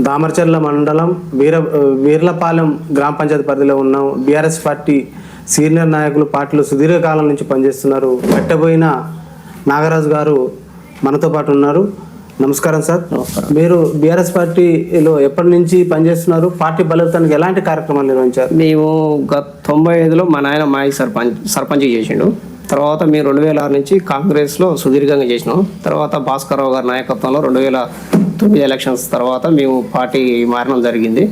దామరచర్ల మండలం వీర వీర్లపాలెం గ్రామ పంచాయతీ పరిధిలో ఉన్నాం బీఆర్ఎస్ పార్టీ సీనియర్ నాయకులు పార్టీలో సుదీర్ఘకాలం నుంచి పనిచేస్తున్నారు. కట్టబోయిన నాగరాజు గారు మనతో పాటు ఉన్నారు. నమస్కారం సార్. మీరు బీఆర్ఎస్ పార్టీలో ఎప్పటి నుంచి పనిచేస్తున్నారు? పార్టీ బలోపేతానికి ఎలాంటి కార్యక్రమాలు నిర్వహించారు? మేము గత తొంభై ఐదులో మా నాయన మాయి సర్పంచ్ సర్పంచ్ చేసిండు. తర్వాత మేము రెండు వేల ఆరు నుంచి కాంగ్రెస్లో సుదీర్ఘంగా చేసినాం. తర్వాత భాస్కర్రావు గారి నాయకత్వంలో రెండు వేల తొమ్మిది ఎలక్షన్స్ తర్వాత మేము పార్టీ మారడం జరిగింది.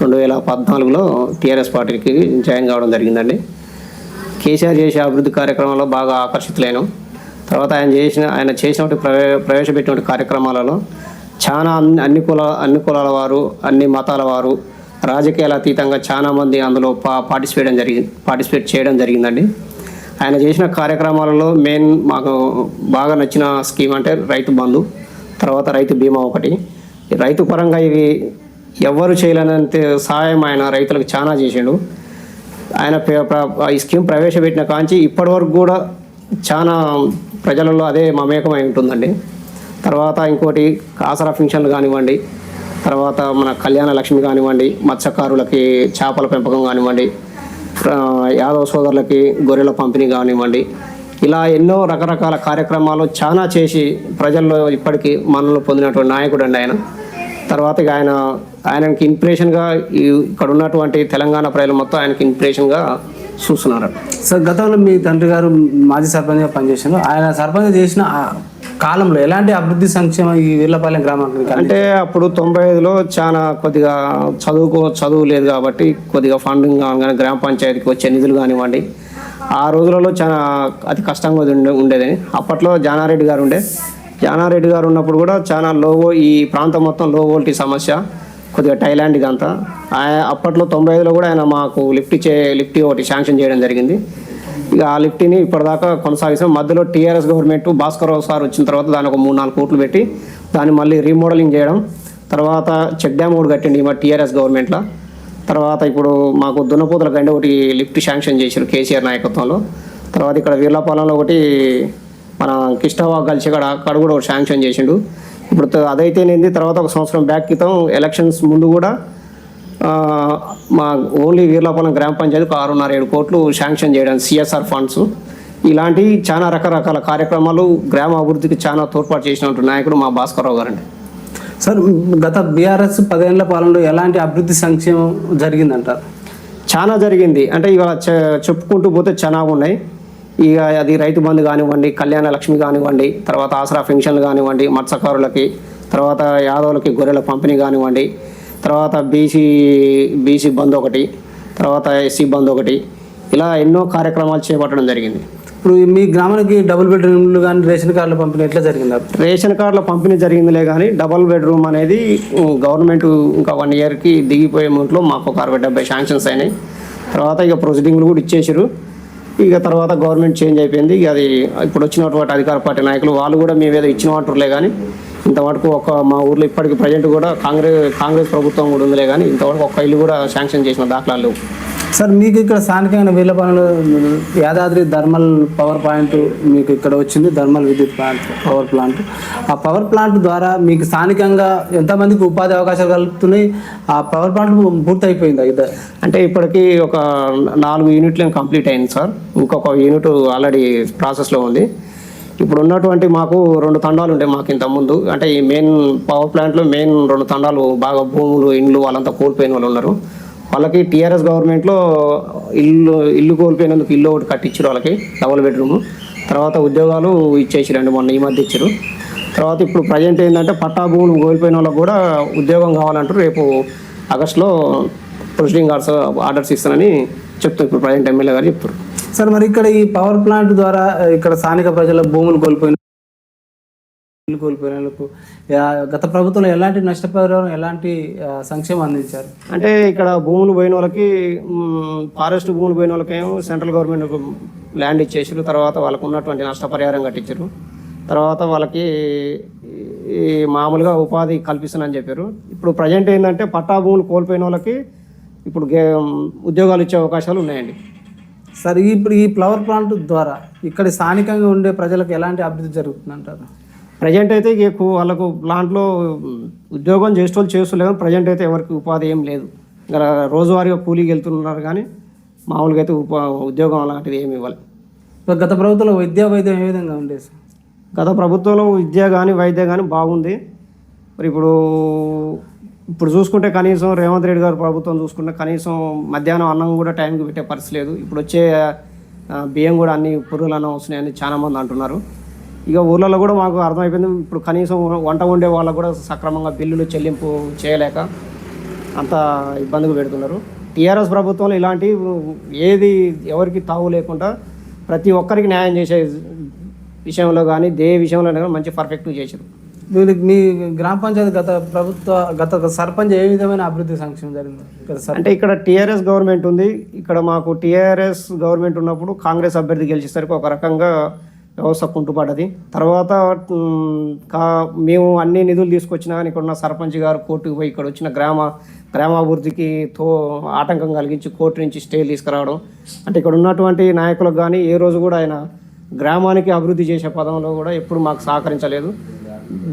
రెండు వేల పద్నాలుగులో టీఆర్ఎస్ పార్టీకి జాయిన్ కావడం జరిగిందండి. కేసీఆర్ చేసే అభివృద్ధి కార్యక్రమాల్లో బాగా ఆకర్షితులైనాం. తర్వాత ఆయన చేసిన ఆయన చేసినటువంటి ప్రవే ప్రవేశపెట్టినటువంటి కార్యక్రమాలలో చాలా అన్ని అన్ని కుల అన్ని కులాల వారు అన్ని మతాల వారు రాజకీయాల అతీతంగా చాలా మంది అందులో పా పార్టిసిపేట్ జరిగింది పార్టిసిపేట్ చేయడం జరిగిందండి. ఆయన చేసిన కార్యక్రమాలలో మెయిన్ మాకు బాగా నచ్చిన స్కీమ్ అంటే రైతు బంధు. తర్వాత రైతు బీమా ఒకటి. రైతు పరంగా ఇవి ఎవ్వరు చేయలేనంత సహాయం ఆయన రైతులకు చాలా చేసిండు. ఆయన ప్ర- ఈ స్కీమ్ ప్రవేశపెట్టిన కాంచి ఇప్పటి వరకు కూడా చాలా ప్రజలలో అదే మమేకమై ఉంటుందండి. తర్వాత ఇంకోటి ఆసరా ఫంక్షన్లు కానివ్వండి తర్వాత మన కళ్యాణ లక్ష్మి కానివ్వండి మత్స్యకారులకి చేపల పెంపకం కానివ్వండి యాదవ సోదరులకి గొర్రెల పంపిణీ కానివ్వండి ఇలా ఎన్నో రకరకాల కార్యక్రమాలు చాలా చేసి ప్రజల్లో ఇప్పటికీ మనల్ని పొందినటువంటి నాయకుడు అండి ఆయన. తర్వాత ఆయన ఆయనకి ఇన్స్పిరేషన్గా ఇక్కడ ఉన్నటువంటి తెలంగాణ ప్రజలు మొత్తం ఆయనకి ఇన్స్పిరేషన్గా చూస్తున్నారు. సార్ గతంలో మీ తండ్రి గారు మాజీ సర్పంచ్గా పనిచేశారు. ఆయన సర్పంచ్ చేసిన కాలంలో ఎలాంటి అభివృద్ధి సంక్షేమం ఈ వీర్లపాలెం గ్రామానికి అంటే అప్పుడు తొంభై ఐదులో చాలా కొద్దిగా చదువుకో చదువు లేదు కాబట్టి కొద్దిగా ఫండింగ్ కానీ గ్రామ పంచాయతీకి వచ్చే నిధులు కానివ్వండి ఆ రోజులలో చాలా అతి కష్టంగా ఉండే ఉండేది అప్పట్లో జానారెడ్డి గారు ఉండే. జానారెడ్డి గారు ఉన్నప్పుడు కూడా చాలా లో ఈ ప్రాంతం మొత్తం లో వోల్టీ సమస్య. కొద్దిగా టైలాండ్ ఇదంతా అప్పట్లో తొంభై ఐదులో కూడా ఆయన మాకు లిఫ్ట్ చే లిఫ్ట్ ఒకటి శాంక్షన్ చేయడం జరిగింది. ఇక ఆ లిఫ్ట్ని ఇప్పటిదాకా కొనసాగిస్తాం. మధ్యలో టీఆర్ఎస్ గవర్నమెంట్ భాస్కర్రావు సార్ వచ్చిన తర్వాత దాని ఒక మూడు నాలుగు కోట్లు పెట్టి దాన్ని మళ్ళీ రీమోడలింగ్ చేయడం. తర్వాత చెక్ డ్యామ్ ఒకటి కట్టండి మా టీఆర్ఎస్ గవర్నమెంట్లో. తర్వాత ఇప్పుడు మాకు దున్నపోతుల గండి ఒకటి లిఫ్ట్ శాంక్షన్ చేశారు కేసీఆర్ నాయకత్వంలో. తర్వాత ఇక్కడ వీర్లాపాలెంలో ఒకటి మన కిష్టవా కలిసి అక్కడ అక్కడ కూడా ఒకటి శాంక్షన్ చేసిండు. ఇప్పుడు అదైతేనేది తర్వాత ఒక సంవత్సరం బ్యాక్ క్రితం ఎలక్షన్స్ ముందు కూడా మా ఓన్లీ వీర్లాపాలెం గ్రామ పంచాయతీకి ఆరున్నర ఏడు కోట్లు శాంక్షన్ చేయడం సిఎస్ఆర్ ఫండ్స్. ఇలాంటి చాలా రకరకాల కార్యక్రమాలు గ్రామ అభివృద్ధికి చాలా తోడ్పాటు చేసినటువంటి నాయకుడు మా భాస్కర్రావు గారండి. సార్ గత బీఆర్ఎస్ పదేళ్ళ పాలనలో ఎలాంటి అభివృద్ధి సంక్షేమం జరిగిందంటారు చాలా జరిగింది. అంటే ఇవాళ చె- చెప్పుకుంటూ పోతే చాలా ఉన్నాయి. ఇక అది రైతు బంధు కానివ్వండి కళ్యాణ లక్ష్మి కానివ్వండి తర్వాత ఆసరా పెన్షన్లు కానివ్వండి మత్స్యకారులకి తర్వాత యాదవులకి గొర్రెల పంపిణీ కానివ్వండి తర్వాత బీసీ బీసీ బంద్ ఒకటి తర్వాత ఎస్సీ బంద్ ఒకటి ఇలా ఎన్నో కార్యక్రమాలు చేపట్టడం జరిగింది. ఇప్పుడు మీ గ్రామానికి డబుల్ బెడ్రూమ్లు కానీ రేషన్ కార్డులు పంపిణీ ఎట్లా జరిగింది? రేషన్ కార్డుల పంపిణీ జరిగిందిలే కానీ డబల్ బెడ్రూమ్ అనేది గవర్నమెంట్ ఇంకా వన్ ఇయర్కి దిగిపోయే ముందులో మాకు ఒక అరవై డెబ్బై శాంక్షన్స్ అయినాయి. తర్వాత ఇక ప్రొసీడింగ్లు కూడా ఇచ్చేసారు ఇక తర్వాత గవర్నమెంట్ చేంజ్ అయిపోయింది. ఇక అది ఇప్పుడు వచ్చినటువంటి అధికార పార్టీ నాయకులు వాళ్ళు కూడా మేము ఏదో ఇచ్చిన వాటర్లే కానీ ఇంతవరకు ఒక మా ఊర్లో ఇప్పటికి ప్రజెంట్ కూడా కాంగ్రెస్ కాంగ్రెస్ ప్రభుత్వం కూడా ఉందిలే కానీ ఇంతవరకు ఒక్క ఇల్లు కూడా శాంక్షన్ చేసిన దాఖలాలు లేవు. సార్ మీకు ఇక్కడ స్థానికంగా పనులు యాదాద్రి థర్మల్ పవర్ పాయింట్ మీకు ఇక్కడ వచ్చింది థర్మల్ విద్యుత్ ప్లాంట్ పవర్ ప్లాంట్. ఆ పవర్ ప్లాంట్ ద్వారా మీకు స్థానికంగా ఎంతమందికి ఉపాధి అవకాశాలు కలుగుతున్నాయి? ఆ పవర్ ప్లాంట్ పూర్తి అయిపోయింది అంటే ఇప్పటికీ ఒక నాలుగు యూనిట్లు కంప్లీట్ అయింది సార్. ఇంకొక యూనిట్ ఆల్రెడీ ప్రాసెస్లో ఉంది. ఇప్పుడు ఉన్నటువంటి మాకు రెండు తండాలు ఉంటాయి మాకు ఇంతకుముందు ముందు. అంటే ఈ మెయిన్ పవర్ ప్లాంట్లో మెయిన్ రెండు తండాలు బాగా భూములు ఇండ్లు వాళ్ళంతా కోల్పోయిన వాళ్ళు ఉన్నారు. వాళ్ళకి టీఆర్ఎస్ గవర్నమెంట్లో ఇల్లు ఇల్లు కోల్పోయినందుకు ఇల్లు ఒకటి కట్టించారు వాళ్ళకి డబుల్ బెడ్రూమ్ తర్వాత ఉద్యోగాలు ఇచ్చేసిరండి మొన్న ఈ మధ్య ఇచ్చారు. తర్వాత ఇప్పుడు ప్రజెంట్ ఏంటంటే పట్టా భూములు కోల్పోయిన వాళ్ళకి కూడా ఉద్యోగం కావాలంటారు రేపు ఆగస్టులో ప్రొసీడింగ్ ఆర్డర్స్ ఆర్డర్స్ ఇస్తానని చెప్తారు. ఇప్పుడు ప్రజెంట్ ఎమ్మెల్యే గారు చెప్తారు. సార్ మరి ఇక్కడ ఈ పవర్ ప్లాంట్ ద్వారా ఇక్కడ స్థానిక ప్రజల భూములు కోల్పోయిన ఇల్లు కోల్పోయిన వాళ్ళకు యా- గత ప్రభుత్వంలో ఎలాంటి నష్టపరిహారం ఎలాంటి సంక్షేమం అందించారు? అంటే ఇక్కడ భూములు పోయిన వాళ్ళకి ఫారెస్ట్ భూములు పోయిన వాళ్ళకేమో సెంట్రల్ గవర్నమెంట్ ల్యాండ్ ఇచ్చేసారు తర్వాత వాళ్ళకు ఉన్నటువంటి నష్టపరిహారం కట్టించారు తర్వాత వాళ్ళకి ఈ మామూలుగా ఉపాధి కల్పిస్తానని చెప్పారు. ఇప్పుడు ప్రజెంట్ ఏంటంటే పట్టా భూములు కోల్పోయిన వాళ్ళకి ఇప్పుడు గే ఉద్యోగాలు ఇచ్చే అవకాశాలు ఉన్నాయండి. సార్ ఇప్పుడు ఈ పవర్ ప్లాంట్ ద్వారా ఇక్కడ స్థానికంగా ఉండే ప్రజలకు ఎలాంటి అభివృద్ధి జరుగుతుంది అంటారు ప్రజెంట్ అయితే వాళ్ళకు ప్లాంట్లో ఉద్యోగం చేసేవాళ్ళు చేస్తున్నారు కానీ ప్రజెంట్ అయితే ఎవరికి ఉపాధి ఏం లేదు. ఇంకా రోజువారీగా కూలీకి వెళ్తున్నారు కానీ మామూలుగా అయితే ఉపా ఉద్యోగం అలాంటిది ఏమి ఇవ్వాలి. ఇప్పుడు గత ప్రభుత్వంలో విద్యా వైద్యం ఏ విధంగా ఉండేది సార్? గత ప్రభుత్వంలో విద్య కానీ వైద్య కానీ బాగుంది. మరి ఇప్పుడు ఇప్పుడు చూసుకుంటే కనీసం రేవంత్ రెడ్డి గారు ప్రభుత్వం చూసుకుంటే కనీసం మధ్యాహ్నం అన్నం కూడా టైంకి పెట్టే పరిస్థితి లేదు. ఇప్పుడు వచ్చే బియ్యం కూడా అన్ని పురుగులు అన్నం వస్తున్నాయని చాలా మంది అంటున్నారు. ఇక ఊర్లలో కూడా మాకు అర్థమైపోయింది. ఇప్పుడు కనీసం వంట వండే వాళ్ళకు కూడా సక్రమంగా బిల్లులు చెల్లింపు చేయలేక అంత ఇబ్బందిగా పెడుతున్నారు. టీఆర్ఎస్ ప్రభుత్వంలో ఇలాంటి ఏది ఎవరికి తావు లేకుండా ప్రతి ఒక్కరికి న్యాయం చేసే విషయంలో కానీ దే విషయంలో కానీ మంచి పర్ఫెక్ట్ చేశారు. వీళ్ళకి మీ గ్రామ పంచాయతీ గత ప్రభుత్వ గత సర్పంచ్ ఏ విధమైన అభివృద్ధి సంక్షేమం జరిగింది? అంటే ఇక్కడ టీఆర్ఎస్ గవర్నమెంట్ ఉంది. ఇక్కడ మాకు టీఆర్ఎస్ గవర్నమెంట్ ఉన్నప్పుడు కాంగ్రెస్ అభ్యర్థి గెలిచేసరికి ఒక రకంగా వ్యవస్థ కుంటుపడ్డది. తర్వాత కా మేము అన్ని నిధులు తీసుకొచ్చినా కానీ ఇక్కడ ఉన్న సర్పంచ్ గారు కోర్టుకు పోయి ఇక్కడ వచ్చిన గ్రామ గ్రామాభివృద్ధికి తో ఆటంకం కలిగించి కోర్టు నుంచి స్టే తీసుకురావడం. అంటే ఇక్కడ ఉన్నటువంటి నాయకులకు కానీ ఏ రోజు కూడా ఆయన గ్రామానికి అభివృద్ధి చేసే పదంలో కూడా ఎప్పుడు మాకు సహకరించలేదు.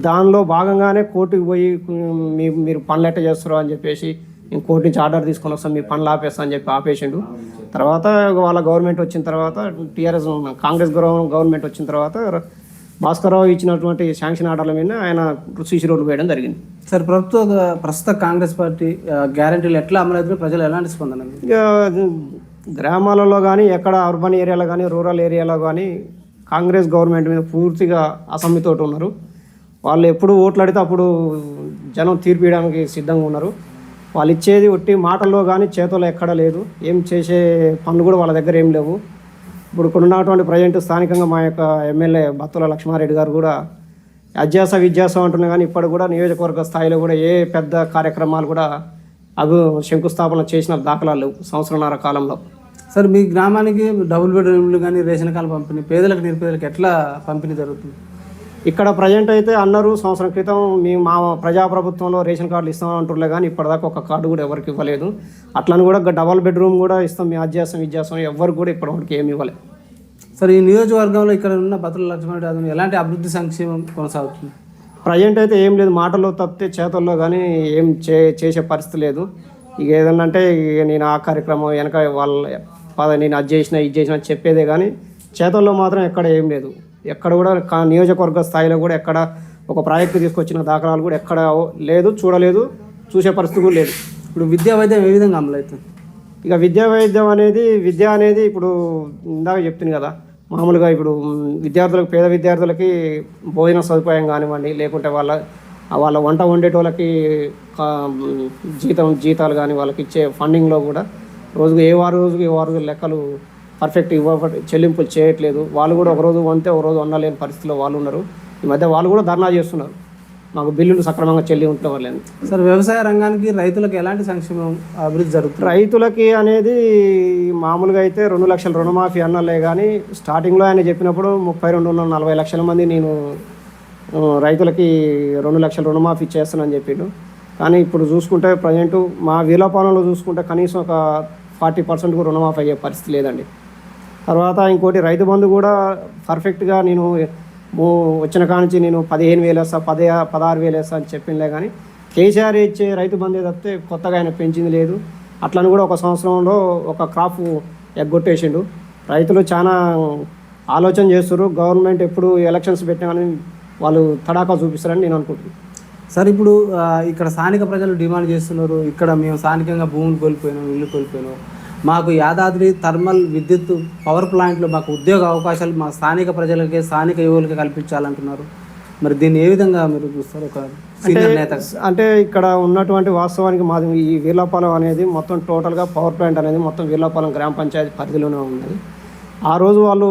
దానిలో భాగంగానే కోర్టుకు పోయి మీరు పనులు ఎట్ట చేస్తారు అని చెప్పేసి నేను కోర్టు నుంచి ఆర్డర్ తీసుకొని వస్తాం మీ పనులు ఆపేస్తా అని చెప్పి ఆపేసిండు. తర్వాత వాళ్ళ గవర్నమెంట్ వచ్చిన తర్వాత టీఆర్ఎస్ కాంగ్రెస్ గవర్న- గవర్నమెంట్ వచ్చిన తర్వాత భాస్కర్రావు ఇచ్చినటువంటి శాంక్షన్ ఆర్డర్ల మీద ఆయన సీసీ రోడ్లు వేయడం జరిగింది. సార్ ప్రభుత్వ ప్రస్తుత కాంగ్రెస్ పార్టీ గ్యారంటీలు ఎట్లా అమలవుతున్నాయి? ప్రజలు ఎలాంటి స్పందన? ఇక గ్రామాలలో కానీ ఎక్కడ అర్బన్ ఏరియాలో కానీ రూరల్ ఏరియాలో కానీ కాంగ్రెస్ గవర్నమెంట్ మీద పూర్తిగా అసమ్మితోటి ఉన్నారు. వాళ్ళు ఎప్పుడు ఓట్లు అడితే అప్పుడు జనం తీర్పు ఇవ్వడానికి సిద్ధంగా ఉన్నారు. వాళ్ళు ఇచ్చేది ఒట్టి మాటల్లో కానీ చేతుల్లో ఎక్కడ లేదు. ఏం చేసే పనులు కూడా వాళ్ళ దగ్గర ఏం లేవు. ఇప్పుడు ఉన్నటువంటి ప్రజెంట్ స్థానికంగా మా యొక్క ఎమ్మెల్యే బత్తుల లక్ష్మారెడ్డి గారు కూడా అధ్యాస విద్యాస అంటున్నా కానీ ఇప్పటి కూడా నియోజకవర్గ స్థాయిలో కూడా ఏ పెద్ద కార్యక్రమాలు కూడా అభి శంకుస్థాపన చేసిన దాఖలాలు లేవు సంవత్సరంన్నర కాలంలో. సార్ మీ గ్రామానికి డబుల్ బెడ్రూమ్లు కానీ రేషన్ కార్డు పంపిణీ పేదలకు నిరుపేదలకు ఎట్లా పంపిణీ జరుగుతుంది? ఇక్కడ ప్రజెంట్ అయితే అన్నారు సంవత్సరం క్రితం మీ మా ప్రజాప్రభుత్వంలో రేషన్ కార్డులు ఇస్తాం అంటుర్లే కానీ ఇప్పటిదాకా ఒక కార్డు కూడా ఎవరికి ఇవ్వలేదు. అట్లని కూడా డబల్ బెడ్రూమ్ కూడా ఇస్తాం మీ అధ్యాసం విద్యాసం ఎవరు కూడా ఇప్పటివరకు ఏమి ఇవ్వలేదు సార్ ఈ నియోజకవర్గంలో ఇక్కడ ఉన్న లక్ష్మణరెడ్డి యాదవ్ ఎలాంటి అభివృద్ధి సంక్షేమం కొనసాగుతుంది? ప్రజెంట్ అయితే ఏం లేదు మాటల్లో తప్పితే చేతల్లో కానీ ఏం చే చేసే పరిస్థితి లేదు. ఇక ఏదన్నా అంటే నేను ఆ కార్యక్రమం వెనక వాళ్ళ పద నేను అది చేసిన ఇది చేసిన చెప్పేదే కానీ చేతల్లో మాత్రం ఎక్కడ ఏం లేదు. ఎక్కడ కూడా కా- నియోజకవర్గ స్థాయిలో కూడా ఎక్కడ ఒక ప్రాజెక్టు తీసుకొచ్చిన దాఖలాలు కూడా ఎక్కడ లేదు చూడలేదు చూసే పరిస్థితి కూడా లేదు. ఇప్పుడు విద్యా వైద్యం ఏ విధంగా అమలవుతుంది ఇక విద్యా వైద్యం అనేది విద్య అనేది ఇప్పుడు ఇందాక చెప్తుంది కదా మామూలుగా ఇప్పుడు విద్యార్థులకు పేద విద్యార్థులకి భోజన సదుపాయం కానివ్వండి లేకుంటే వాళ్ళ వాళ్ళ వంట వండేటోళ్ళకి జీతం జీతాలు కానీ వాళ్ళకి ఇచ్చే ఫండింగ్లో కూడా రోజుకు ఏ వారు రోజుకి ఏ వారు లెక్కలు పర్ఫెక్ట్ ఇవ్వ చెల్లింపులు చేయట్లేదు. వాళ్ళు కూడా ఒక రోజు వంతే ఒక రోజు వండలేని పరిస్థితిలో వాళ్ళు ఉన్నారు. ఈ మధ్య వాళ్ళు కూడా ధర్నా చేస్తున్నారు. మాకు బిల్లులు సక్రమంగా చెల్లి ఉంటవాళ్ళని సార్ వ్యవసాయ రంగానికి రైతులకు ఎలాంటి సంక్షేమం అభివృద్ధి జరుగుతుంది? రైతులకి అనేది మామూలుగా అయితే రెండు లక్షల రుణమాఫీ అన్నలే కానీ స్టార్టింగ్లో ఆయన చెప్పినప్పుడు ముప్పై రెండు నలభై లక్షల మంది నేను రైతులకి రెండు లక్షల రుణమాఫీ చేస్తానని చెప్పిండు. కానీ ఇప్పుడు చూసుకుంటే ప్రజెంట్ మా వీలపాలనలో చూసుకుంటే కనీసం ఒక ఫార్టీ పర్సెంట్కు రుణమాఫీ అయ్యే పరిస్థితి లేదండి. తర్వాత ఇంకోటి రైతు బంధు కూడా పర్ఫెక్ట్గా నేను వచ్చిన కానించి నేను పదిహేను వేలు వేస్తా పదే పదహారు వేలు వేస్తా అని చెప్పిండే కానీ కేసీఆర్ ఇచ్చే రైతు బంధు తప్పితే కొత్తగా ఆయన పెంచింది లేదు. అట్లని కూడా ఒక సంవత్సరంలో ఒక క్రాప్ ఎగ్గొట్టేసిండు. రైతులు చాలా ఆలోచన చేస్తారు గవర్నమెంట్ ఎప్పుడు ఎలక్షన్స్ పెట్టినా కానీ వాళ్ళు తడాకా చూపిస్తారని నేను అనుకుంటున్నాను సార్ ఇప్పుడు ఇక్కడ స్థానిక ప్రజలు డిమాండ్ చేస్తున్నారు. ఇక్కడ మేము స్థానికంగా భూములు కోల్పోయినాం ఇల్లు కోల్పోయినాం. మాకు యాదాద్రి థర్మల్ విద్యుత్ పవర్ ప్లాంట్లో మాకు ఉద్యోగ అవకాశాలు మా స్థానిక ప్రజలకే స్థానిక యువకులకే కల్పించాలంటున్నారు. మరి దీన్ని ఏ విధంగా మీరు చూస్తారు? ఒక సీనియర్ నేత. అంటే ఇక్కడ ఉన్నటువంటి వాస్తవానికి మాది ఈ వీర్లాపాలెం అనేది మొత్తం టోటల్గా పవర్ ప్లాంట్ అనేది మొత్తం వీర్లాపాలెం గ్రామ పంచాయతీ పరిధిలోనే ఉన్నది. ఆ రోజు వాళ్ళు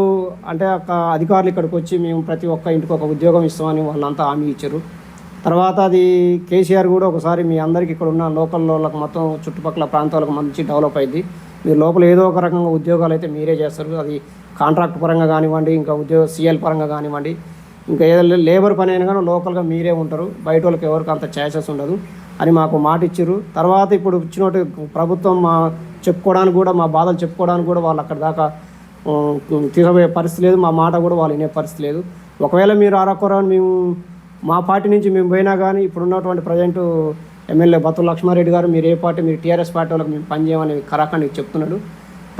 అంటే ఒక అధికారులు ఇక్కడికి వచ్చి మేము ప్రతి ఒక్క ఇంటికి ఒక ఉద్యోగం ఇస్తామని వాళ్ళంతా హామీ ఇచ్చారు. తర్వాత అది కేసీఆర్ కూడా ఒకసారి మీ అందరికీ ఇక్కడ ఉన్న లోకల్ వాళ్ళకి మొత్తం చుట్టుపక్కల ప్రాంతాలకు మంచి డెవలప్ అయింది. మీరు లోపల ఏదో ఒక రకంగా ఉద్యోగాలు అయితే మీరే చేస్తారు. అది కాంట్రాక్ట్ పరంగా కానివ్వండి ఇంకా ఉద్యోగ సిఎల్ పరంగా కానివ్వండి ఇంకా ఏదో లేబర్ పని అయినా కానీ లోకల్గా మీరే ఉంటారు. బయట వాళ్ళకి ఎవరికి అంత ఛాన్సెస్ ఉండదు అని మాకు మాట ఇచ్చారు. తర్వాత ఇప్పుడు ఇచ్చినట్టు ప్రభుత్వం మా చెప్పుకోవడానికి కూడా మా బాధలు చెప్పుకోవడానికి కూడా వాళ్ళు అక్కడ దాకా ఆ, తీసుకోబోయే పరిస్థితి లేదు. మా మాట కూడా వాళ్ళు వినే పరిస్థితి లేదు. ఒకవేళ మీరు అరకొర మేము మా పార్టీ నుంచి మేము పోయినా కానీ ఇప్పుడు ఉన్నటువంటి ప్రజెంట్ ఎమ్మెల్యే బతుల లక్ష్మారెడ్డి గారు మీరు ఏ పార్టీ మీరు టీఆర్ఎస్ పార్టీ వాళ్ళకి మేము పనిచేయమని కరాఖండ్కి చెప్తున్నాడు.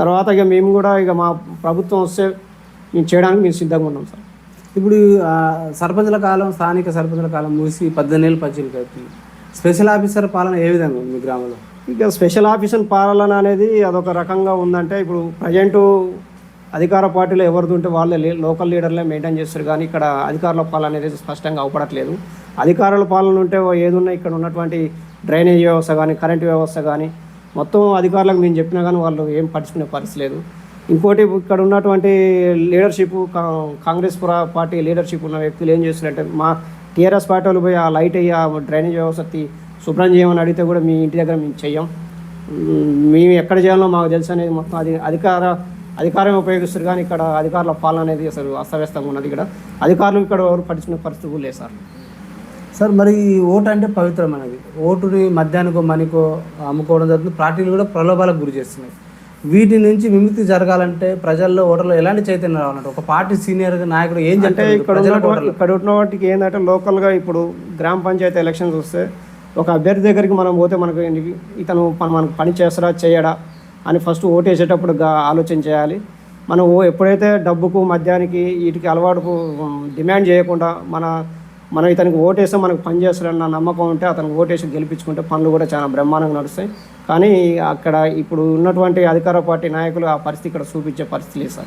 తర్వాత ఇక మేము కూడా ఇక మా ప్రభుత్వం వస్తే మేము చేయడానికి మేము సిద్ధంగా ఉన్నాం సార్. ఇప్పుడు సర్పంచుల కాలం స్థానిక సర్పంచుల కాలం ముగిసి పద్దెనిమిది పద్దెనిమిది అవుతుంది. స్పెషల్ ఆఫీసర్ పాలన ఏ విధంగా ఉంది మీ గ్రామంలో? ఇక స్పెషల్ ఆఫీసర్ పాలన అనేది అదొక రకంగా ఉందంటే ఇప్పుడు ప్రజెంటు అధికార పార్టీలో ఎవరిది ఉంటే వాళ్ళే లోకల్ లీడర్లే మెయింటైన్ చేస్తారు. కానీ ఇక్కడ అధికారుల పాలన అనేది స్పష్టంగా అవపడట్లేదు. అధికారుల పాలన ఉంటే ఏదున్నా ఇక్కడ ఉన్నటువంటి డ్రైనేజ్ వ్యవస్థ కానీ కరెంట్ వ్యవస్థ కానీ మొత్తం అధికారులకు మేము చెప్పినా కానీ వాళ్ళు ఏం పట్టించుకునే పరిస్థితి లేదు. ఇంకోటి ఇక్కడ ఉన్నటువంటి లీడర్షిప్ కాంగ్రెస్ పార్టీ లీడర్షిప్ ఉన్న వ్యక్తులు ఏం చేస్తున్నారంటే మా టీఆర్ఎస్ పార్టీ వాళ్ళు పోయి ఆ లైట్ అయ్యి ఆ డ్రైనేజ్ వ్యవస్థ శుభ్రం చేయమని అడిగితే కూడా మీ ఇంటి దగ్గర మేము చెయ్యం. మేము ఎక్కడ చేయాలో మాకు తెలుసు అనేది మొత్తం అది అధికార అధికారం ఉపయోగిస్తారు కానీ ఇక్కడ అధికారుల పాలన అనేది అసలు అస్తవ్యస్తంగా ఉన్నది ఇక్కడ. అధికారులు ఇక్కడ ఎవరు పట్టించుకునే పరిస్థితి కూడా లేదు సార్. సార్ మరి ఓటు అంటే పవిత్రమైనది. ఓటుని మద్యానికో మనికో అమ్ముకోవడం జరుగుతుంది. పార్టీలు కూడా ప్రలోభాలకు గురి చేస్తున్నాయి. వీటి నుంచి విముక్తి జరగాలంటే ప్రజల్లో ఓటర్లో ఎలాంటి చైతన్యం రావాలంటే ఒక పార్టీ సీనియర్ నాయకుడు ఏం అంటే చెప్తారు ఇక్కడ ఇక్కడ ఉన్న వాటికి ఏంటంటే లోకల్గా ఇప్పుడు గ్రామ పంచాయతీ ఎలక్షన్స్ వస్తే ఒక అభ్యర్థి దగ్గరికి మనం పోతే మనకు ఇతను మనకు పని చేస్తాడా చేయడా? అని ఫస్ట్ ఓటు వేసేటప్పుడు గా- ఆలోచన చేయాలి. మనం ఓ ఎప్పుడైతే డబ్బుకు మద్యానికి వీటికి అలవాటుకు డిమాండ్ చేయకుండా మన మనం ఇతనికి ఓటేస్తే మనకు పని చేస్తాడన్న నమ్మకం ఉంటే అతనికి ఓటేసి గెలిపించుకుంటే పనులు కూడా చాలా బ్రహ్మాండంగా నడుస్తాయి. కానీ అక్కడ ఇప్పుడు ఉన్నటువంటి అధికార పార్టీ నాయకులు ఆ పరిస్థితి ఇక్కడ చూపించే పరిస్థితి లేదు సార్.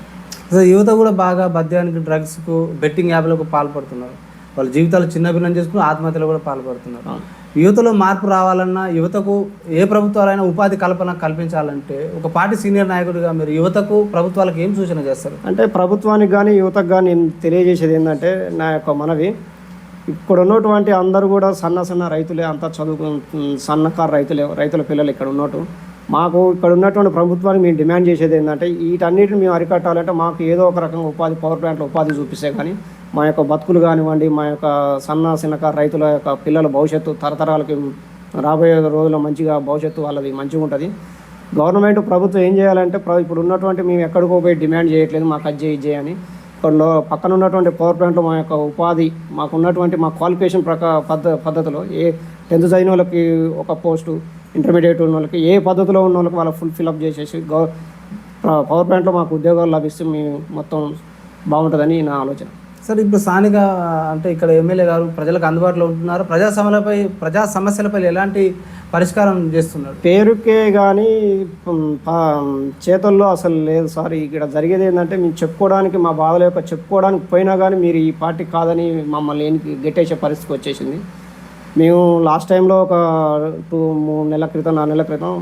అసలు యువత కూడా బాగా మద్యానికి డ్రగ్స్కు బెట్టింగ్ యాప్లకు పాల్పడుతున్నారు. వాళ్ళ జీవితాలు చిన్నభిన్నం చేసుకుని ఆత్మహత్యలు కూడా పాల్పడుతున్నారు. యువతలో మార్పు రావాలన్నా యువతకు ఏ ప్రభుత్వాలైనా ఉపాధి కల్పన కల్పించాలంటే ఒక పార్టీ సీనియర్ నాయకుడిగా మీరు యువతకు ప్రభుత్వాలకు ఏం సూచన చేస్తారు? అంటే ప్రభుత్వానికి కానీ యువతకు కానీ నేను తెలియజేసేది ఏంటంటే నా యొక్క మనవి ఇక్కడ ఉన్నటువంటి అందరూ కూడా సన్న సన్న రైతులే అంతా చదువుకు సన్నకారు రైతులే రైతుల పిల్లలు ఇక్కడ ఉన్నట్టు. మాకు ఇక్కడ ఉన్నటువంటి ప్రభుత్వానికి మేము డిమాండ్ చేసేది ఏంటంటే వీటన్నిటిని మేము అరికట్టాలంటే మాకు ఏదో ఒక రకంగా ఉపాధి పవర్ ప్లాంట్లో ఉపాధి చూపిస్తే కానీ మా యొక్క బతుకులు కానివ్వండి మా యొక్క సన్న సిన్నక రైతుల యొక్క పిల్లల భవిష్యత్తు తరతరాలకి రాబోయే రోజుల్లో మంచిగా భవిష్యత్తు వాళ్ళది మంచిగా ఉంటుంది. గవర్నమెంట్ ప్రభుత్వం ఏం చేయాలంటే ప్ర- ఇప్పుడు ఉన్నటువంటి మేము ఎక్కడికో పోయి డిమాండ్ చేయట్లేదు మాకు అది చేయి ఇది అని. ఇక్కడ పక్కన ఉన్నటువంటి పవర్ ప్లాంట్లో మా యొక్క ఉపాధి మాకు ఉన్నటువంటి మా క్వాలిఫికేషన్ ప్రకా పద్ధ పద్ధతిలో ఏ టెన్త్ చదివిన వాళ్ళకి ఒక పోస్టు ఇంటర్మీడియట్ ఉన్న వాళ్ళకి ఏ పద్ధతిలో ఉన్న వాళ్ళకి వాళ్ళకి ఫుల్ ఫిల్అప్ చేసేసి గవ పవర్ ప్లాంట్లో మాకు ఉద్యోగాలు లభిస్తే మేము మొత్తం బాగుంటుందని నా ఆలోచన. సార్ ఇప్పుడు స్థానిక అంటే ఇక్కడ ఎమ్మెల్యే గారు ప్రజలకు అందుబాటులో ఉంటున్నారు. ప్రజా సమస్యలపై ప్రజా సమస్యలపై ఎలాంటి పరిష్కారం చేస్తున్నారు? పేరుకే కానీ చేతుల్లో అసలు లేదు సార్. ఇక్కడ జరిగేది ఏంటంటే మేము చెప్పుకోవడానికి మా బాధల యొక్క చెప్పుకోవడానికి పోయినా కానీ మీరు ఈ పార్టీ కాదని మమ్మల్ని ఏనికి గెట్టేసే పరిస్థితి వచ్చేసింది. మేము లాస్ట్ టైంలో ఒక టూ మూడు నెలల క్రితం నాలుగు నెలల క్రితం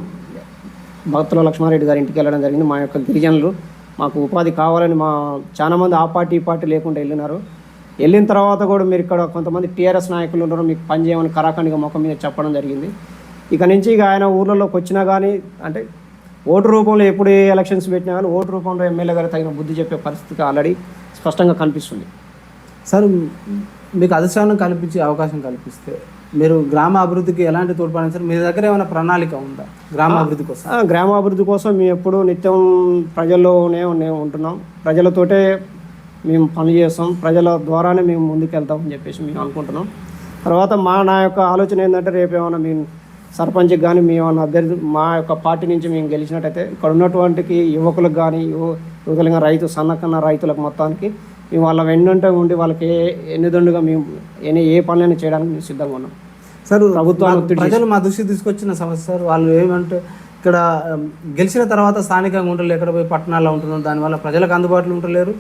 భక్తుల లక్ష్మారెడ్డి గారి ఇంటికి వెళ్ళడం జరిగింది. మా యొక్క గిరిజనులు మాకు ఉపాధి కావాలని మా చాలామంది ఆ పార్టీ ఈ పార్టీ లేకుండా వెళ్ళినారు. వెళ్ళిన తర్వాత కూడా మీరు ఇక్కడ కొంతమంది టీఆర్ఎస్ నాయకులు ఉన్నారు మీకు పని చేయమని కరాఖండిగా ముఖం మీద చెప్పడం జరిగింది. ఇక నుంచి ఇక ఆయన ఊర్లలోకి వచ్చినా కానీ అంటే ఓటు రూపంలో ఎప్పుడు ఏ ఎలక్షన్స్ పెట్టినా కానీ ఓటు రూపంలో ఎమ్మెల్యే గారు తగిన బుద్ధి చెప్పే పరిస్థితి ఆల్రెడీ స్పష్టంగా కనిపిస్తుంది. సార్ మీకు అధిష్టానం కల్పించే అవకాశం కల్పిస్తే మీరు గ్రామ అభివృద్ధికి ఎలాంటి తోడ్పడిస్తారు మీ దగ్గర ఏమైనా ప్రణాళిక ఉందా? గ్రామ అభివృద్ధి కోసం? ఆ, గ్రామాభివృద్ధి కోసం మేము ఎప్పుడు నిత్యం ప్రజల్లోనే ఉంటున్నాం. ప్రజలతోటే మేము పని చేస్తాం. ప్రజల ద్వారానే మేము ముందుకెళ్తామని చెప్పేసి మేము అనుకుంటున్నాం. తర్వాత మా నా యొక్క ఆలోచన ఏంటంటే రేపు ఏమైనా మేము సర్పంచ్కి కానీ మేము ఏమైనా అభ్యర్థి మా యొక్క పార్టీ నుంచి మేము గెలిచినట్టయితే ఇక్కడ ఉన్నటువంటి యువకులకు కానీ యువ యువకులుగా రైతు సన్నకన్న రైతులకు మొత్తానికి మేము వాళ్ళ వెన్నంటే ఉండి వాళ్ళకి ఏ ఎన్నిదండుగా మేము ఎన్ని ఏ పనులైనా చేయడానికి మేము సిద్ధంగా ఉన్నాం. సార్ ఒత్తిడి ప్రజలు మా దృష్టికి తీసుకొచ్చిన సమస్య సార్ వాళ్ళు ఏమంటే ఇక్కడ గెలిచిన తర్వాత స్థానికంగా ఉండలేరు ఎక్కడ పోయి పట్టణాల్లో ఉంటున్నారు దానివల్ల ప్రజలకు అందుబాటులో ఉండలేరు.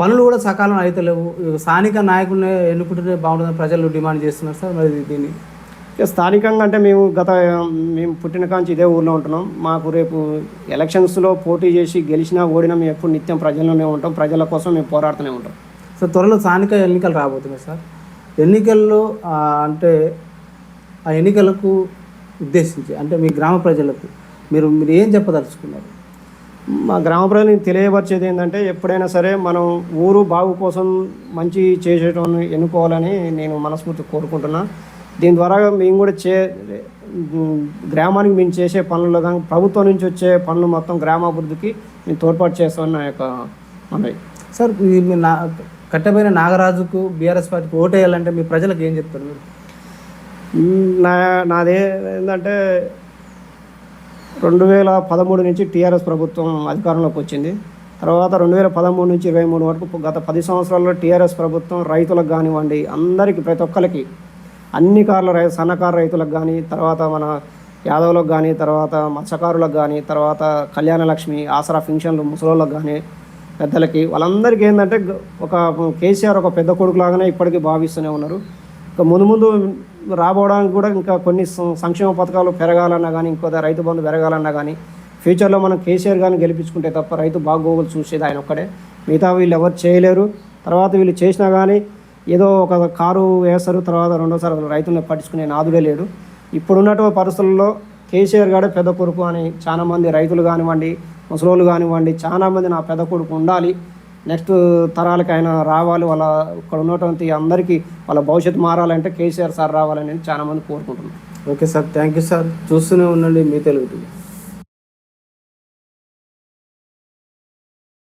పనులు కూడా సకాలం అయితే లేవు. స్థానిక నాయకుడిని ఎన్నుకుంటేనే బాగుంటుందని ప్రజలు డిమాండ్ చేస్తున్నారు సార్. మరి దీన్ని ఇక స్థానికంగా అంటే మేము గత మేము పుట్టిన కాంచి ఇదే ఊర్లో ఉంటున్నాం. మాకు రేపు ఎలక్షన్స్లో పోటీ చేసి గెలిచినా ఓడినా మేము ఎప్పుడు నిత్యం ప్రజల్లోనే ఉంటాం. ప్రజల కోసం మేము పోరాడుతూనే ఉంటాం. సో త్వరలో స్థానిక ఎన్నికలు రాబోతున్నాయి సార్. ఎన్నికల్లో అంటే ఆ ఎన్నికలకు ఉద్దేశించి అంటే మీ గ్రామ ప్రజలకు మీరు మీరు ఏం చెప్పదలుచుకున్నారు? మా గ్రామ ప్రజలకు తెలియపరిచేది ఏంటంటే ఎప్పుడైనా సరే మనం ఊరు బాగు కోసం మంచి చేసేటోని ఎన్నుకోవాలని నేను మనస్ఫూర్తి కోరుకుంటున్నా. దీని ద్వారా మేము కూడా చే గ్రామానికి మేము చేసే పనుల్లో కానీ ప్రభుత్వం నుంచి వచ్చే పనులు మొత్తం గ్రామాభివృద్ధికి మేము తోడ్పాటు చేస్తామని నా యొక్క మనవి. సార్ నా కట్టబోయిన నాగరాజుకు బీఆర్ఎస్ పార్టీకి ఓటు వేయాలంటే మీ ప్రజలకు ఏం చెప్తారు మీరు? నా నాదే ఏంటంటే రెండు వేల పదమూడు నుంచి టీఆర్ఎస్ ప్రభుత్వం అధికారంలోకి వచ్చింది. తర్వాత రెండు వేల పదమూడు నుంచి ఇరవై మూడు వరకు గత పది సంవత్సరాల్లో టీఆర్ఎస్ ప్రభుత్వం రైతులకు కానివ్వండి అందరికీ ప్రతి ఒక్కరికి అన్ని కార్ల రై సన్నకారు రైతులకు కానీ తర్వాత మన యాదవులకు కానీ తర్వాత మత్స్యకారులకు కానీ తర్వాత కళ్యాణ లక్ష్మి ఆసరా ఫింక్షన్లు ముసలోళ్ళకి కానీ పెద్దలకి వాళ్ళందరికీ ఏంటంటే ఒక కేసీఆర్ ఒక పెద్ద కొడుకు లాగానే ఇప్పటికీ భావిస్తూనే ఉన్నారు. ఇంకా ముందు ముందు రాబోవడానికి కూడా ఇంకా కొన్ని సం- సంక్షేమ పథకాలు పెరగాలన్నా కానీ ఇంకో రైతు బంధు పెరగాలన్నా కానీ ఫ్యూచర్లో మనం కేసీఆర్ గారిని గెలిపించుకుంటే తప్ప రైతు బాగోగులు చూసేది ఆయన ఒక్కడే. మిగతా వీళ్ళు ఎవరు చేయలేరు. తర్వాత వీళ్ళు చేసినా కానీ ఏదో ఒక కారు వేస్తారు తర్వాత రెండోసారి అసలు రైతులను పట్టించుకునే నాదుడే లేడు. ఇప్పుడున్నటువంటి పరిస్థితుల్లో కేసీఆర్ గారే పెద్ద కొడుకు అని చాలామంది రైతులు కానివ్వండి ముసలోళ్ళు కానివ్వండి చాలామంది నా పెద్ద కొడుకు ఉండాలి నెక్స్ట్ తరాలకు ఆయన రావాలి వాళ్ళ ఇక్కడ ఉన్నటువంటి అందరికీ వాళ్ళ భవిష్యత్తు మారాలంటే కేసీఆర్ సార్ రావాలని నేను చాలామంది కోరుకుంటున్నాను. Okay sir thank you sir. చూస్తూనే ఉండండి మీ తెలుగు